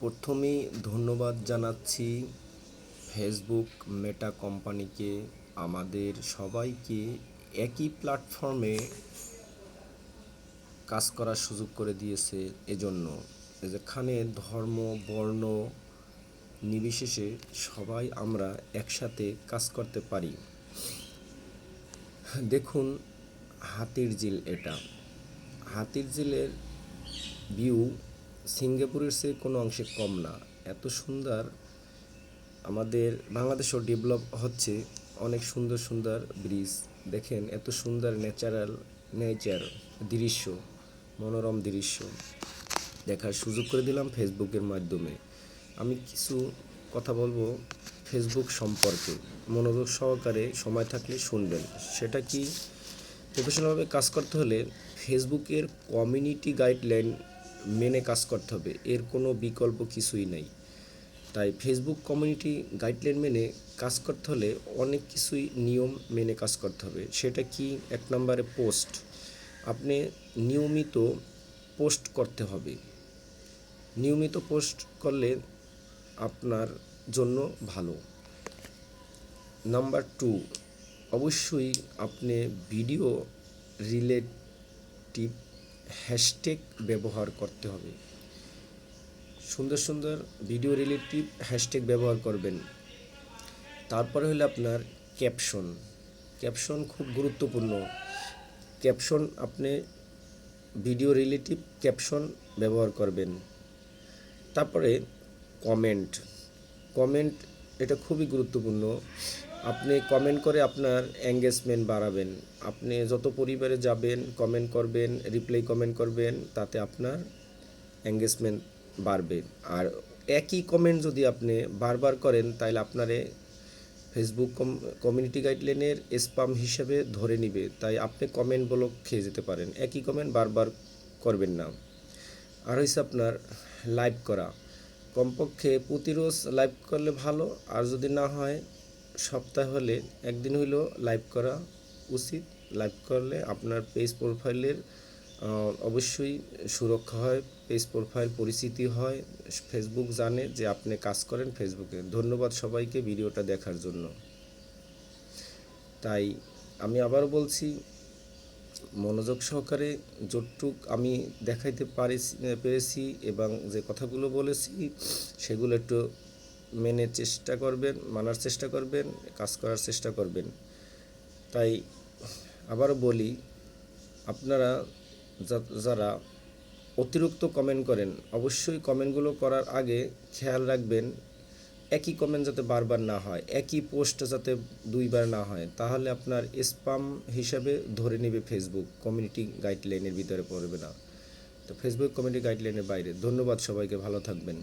প্রথমেই ধন্যবাদ জানাচ্ছি ফেসবুক মেটা কোম্পানিকে আমাদের সবাইকে একই প্ল্যাটফর্মে কাজ করার সুযোগ করে দিয়েছে এজন্য। যেখানে ধর্ম, বর্ণ নির্বিশেষে সবাই আমরা একসাথে কাজ করতে পারি। দেখুন হাতির ঝিল এটা। হাতির ঝিলের ভিউ সিঙ্গাপুরের চেয়ে কোনো অংশে কম না। এত সুন্দর আমাদের বাংলাদেশও ডেভেলপ হচ্ছে অনেক সুন্দর সুন্দর ব্রিজ দেখেন, এত সুন্দর ন্যাচারাল নেচার দৃশ্য, মনোরম দৃশ্য। দেখার সুযোগ করে দিলাম ফেসবুকের মাধ্যমে। আমি কিছু কথা বলব ফেসবুক সম্পর্কে। মনোযোগ সহকারে সময় থাকলে শুনবেন। সেটা কি? প্রফেশনালভাবে কাজ করতে হলে ফেসবুকের কমিউনিটি গাইডলাইন মেনে কাজ করতে হবে, এর কোনো বিকল্প কিছুই নেই। তাই ফেসবুক কমিউনিটি গাইডলাইন মেনে কাজ করতে হলে অনেক কিছুই নিয়ম মেনে কাজ করতে হবে। সেটা কি? এক নম্বরে পোস্ট আপনি নিয়মিত পোস্ট করতে হবে। নিয়মিত পোস্ট করলে আপনার জন্য ভালো। নাম্বার টু অবশ্যই আপনি ভিডিও রিলেটিভ হ্যাশট্যাগ ব্যবহার করতে হবে। সুন্দর সুন্দর ভিডিও রিলেটিভ হ্যাশট্যাগ ব্যবহার করবেন। তারপরে হলো আপনার ক্যাপশন ক্যাপশন খুব গুরুত্বপূর্ণ। ক্যাপশন আপনি ভিডিও রিলেটিভ ক্যাপশন ব্যবহার করবেন। তারপরে কমেন্ট কমেন্ট এটা খুবই গুরুত্বপূর্ণ। আপনি কমেন্ট করে আপনার এঙ্গেজমেন্ট বাড়াবেন। আপনি যত পরিবারে যাবেন কমেন্ট করবেন রিপ্লাই কমেন্ট করবেন, তাতে আপনার এঙ্গেজমেন্ট বাড়বে। আর একই কমেন্ট যদি আপনি বারবার করেন তাহলে আপনারে ফেসবুক কমিউনিটি গাইডলাইনের স্পাম হিসেবে ধরে নিবে। তাই আপনি কমেন্ট ব্লক খেয়ে যেতে পারেন। একই কমেন্ট বারবার করবেন না। আর হয়েছে আপনার লাইভ করা। কমপক্ষে প্রতিরোজ লাইভ করলে ভালো, আর যদি না হয়, সপ্তাহ হলে একদিন হইলেও লাইভ করা উচিত। লাইভ করলে আপনার পেজ প্রোফাইলের অবশ্যই সুরক্ষা হয়, পেজ প্রোফাইল পরিচিতি হয়, ফেসবুক জানে যে আপনি কাজ করেন ফেসবুকে। ধন্যবাদ সবাইকে ভিডিওটা দেখার জন্য। তাই আমি আবার বলছি মনোযোগ সহকারে যতটুক আমি দেখাইতে পারি পেরেছি এবং যে কথাগুলো বলেছি, সেগুলো একটু মেনে চেষ্টা করবেন, মানার চেষ্টা করবেন, কাজ করার চেষ্টা করবেন। তাই আবার বলি, আপনারা যারা অতিরিক্ত কমেন্ট করেন, অবশ্যই কমেন্টগুলো করার আগে খেয়াল রাখবেন একই কমেন্ট যাতে বারবার না হয়, একই পোস্ট যাতে দুইবার না হয়, তাহলে আপনার স্পাম হিসাবে ধরে নেবে ফেসবুক কমিউনিটি গাইডলাইনের ভিতরে পড়বে না। তো ফেসবুক কমিউনিটি গাইডলাইনের বাইরে। ধন্যবাদ সবাইকে, ভালো থাকবেন।